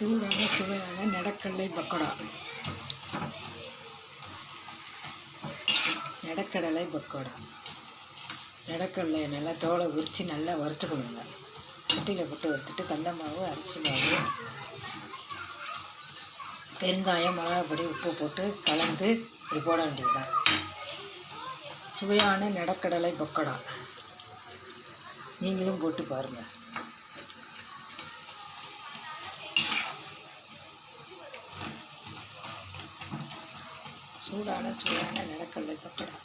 சூடான சுவையான நடக்கடலை பக்கோடா. நடக்கடலை பக்கோடா. நடக்கடலை நல்லா தோலை உரித்து நல்லா வறுத்துக்கணுங்க சட்டியில் போட்டு வறுத்துட்டு கடல மாவு அரிசி மாவு பெருங்காயம் மிளகாப்பொடி உப்பு போட்டு கலந்து இப்படி போட வேண்டியதுதான். சுவையான நடக்கடலை பக்கோடா. நீங்களும் போட்டு பாருங்கள் சூடான சூடான நிலக்கடலை பக்கோடா